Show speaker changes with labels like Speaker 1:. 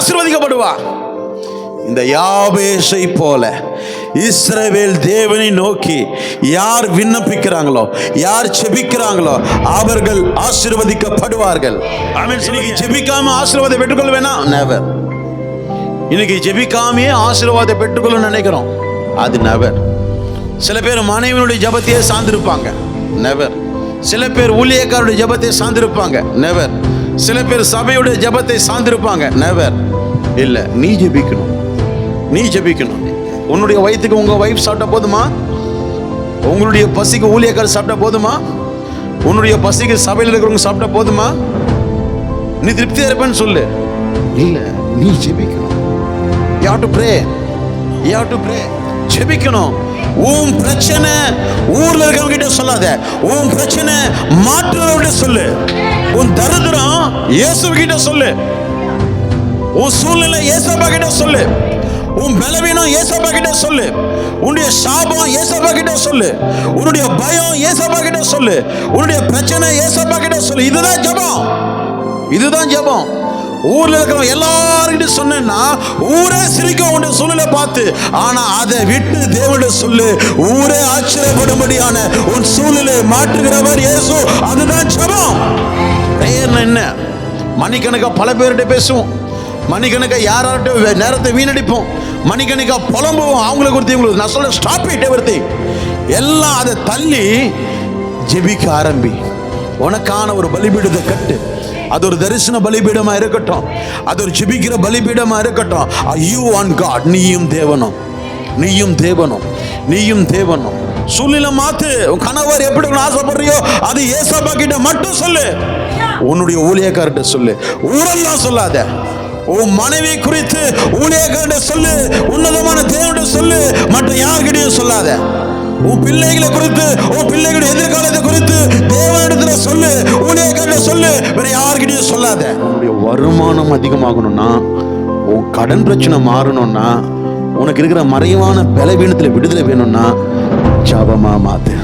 Speaker 1: ஆசீர்வதிக்கப்படுவா. இந்த யாபேஷை போல இஸ்ரவேல் தேவனை நோக்கி யார் விண்ணப்பிக்கிறாங்களோ யார் செபிக்கிறாங்களோ அவர்கள் ஆசீர்வதிக்கப்படுவார்கள். இன்னைக்கு ஜெபிக்காம ஆசீர்வாதம் பெற்றுக்கொள்ள வேணாம் நெவர் இன்னைக்கு ஜெபிக்காமையே ஆசீர்வாதம் பெற்றுக்கொள்ள நினைக்கிறோம். அது நெவர் சில பேர் மனைவியினுடைய ஜபத்தையே சார்ந்திருப்பாங்க. நெவர் சில பேர் ஊழியக்காரருடைய ஜபத்தை சார்ந்திருப்பாங்க. நெவர் சில பேர் சபையுடைய ஜபத்தை சார்ந்திருப்பாங்க. நெவர் இல்லை நீ ஜெபிக்கணும். நீ ஜெபிக்கணும். உன்னுடைய வயிற்றுக்கு உங்க வைஃப் சாப்பிட்டா போதுமா? உங்களுடைய பசிக்கு ஊழியக்கார் சாப்பிட்டா போதுமா? உன்னுடைய பசிக்கு சபையில் இருக்கிறவங்க சாப்பிட்டா போதுமா? நீ திருப்தியா இருப்பேன்னு சொல்லு. இல்ல நீ ஜெபிக்கணும். You to pray you to pray ஜெபிக்கணும். உன் பிரச்சனை ஊர்ல இருக்கவங்க கிட்ட சொல்லாத. உன் பிரச்சனை மாற்றுறவங்க சொல்லு. உன் தரித்திரம் இயேசு கிட்ட சொல்லு. உன் சூழ்நிலை இயேசப்பா கிட்ட சொல்லு. உன் பலவீனம் ஏசப்பா கிட்ட சொல்லு. உன்னுடைய சாபம் ஏசப்பா கிட்ட சொல்லு. உன்னுடைய பயம் ஏசப்பா கிட்ட சொல்லு. உன்னுடைய பிரச்சனை ஏசப்பா கிட்ட சொல்லு. இதுதான் ஜெபம். இதுதான் ஜெபம். ஊர்ல இருக்கிறவங்க எல்லார்கிட்ட சொன்னேன்னா சிரிக்கும் உன்னுடைய சூழ்நிலை பார்த்து ஆனா அதை விட்டு தேவனுடைய சொல்லு ஊரே ஆச்சரியப்படும்படியான உன் சூழ்நிலை மாற்றுகிறவர் இயேசு. அதுதான் ஜபம். என்ன? மணிக்கணக்காக பல பேர்கிட்ட பேசுவோம். மணிக்கணக்கா யார்கிட்ட நேரத்தை வீணடிப்போம். மணிக்கணக்காக புலம்புவோம். அவங்கள குறித்து இவங்களுக்கு நான் சொல்ல ஸ்டாப் இட் எவ்ரி எல்லாம் அதை தள்ளி ஜெபிக்க ஆரம்பி. உனக்கான ஒரு பலிபீடத்தை கட்டு. அது ஒரு தரிசன பலிபீடமா இருக்கட்டும். அது ஒரு ஜிபிக்கிற பலிபீடமா இருக்கட்டும். யூ ஆன் காட் நீயும் தேவனும். நீயும் தேவனும். நீயும் தேவனும். சூழ்நிலை மாத்து. உன் கணவர் எப்படி ஆசைப்படுறியோ அது ஏசப்பா கிட்ட மட்டும் சொல்லு. உன்னுடைய ஊழியக்கார்ட்ட சொல்லு. ஊரெல்லாம் சொல்லாத. உன் மனைவி குறித்து ஊழியக்கார்ட்ட சொல்லு. உன்னதமான தேவன்கிட்ட சொல்லு. மற்ற யார்கிட்டயும் சொல்லாத. உன் பிள்ளைகளை குறித்து உன் பிள்ளைகளுடைய எதிர்காலத்தை குறித்து தேவனிடத்துல யார்கிட்டயும் உன்னுடைய வருமானம் அதிகமாகணும்னா உன் கடன் பிரச்சனை மாறணும்னா உனக்கு இருக்கிற மறைவான பலவீனத்தில் விடுதலை வேணும்னா ஜபமா மாத்து.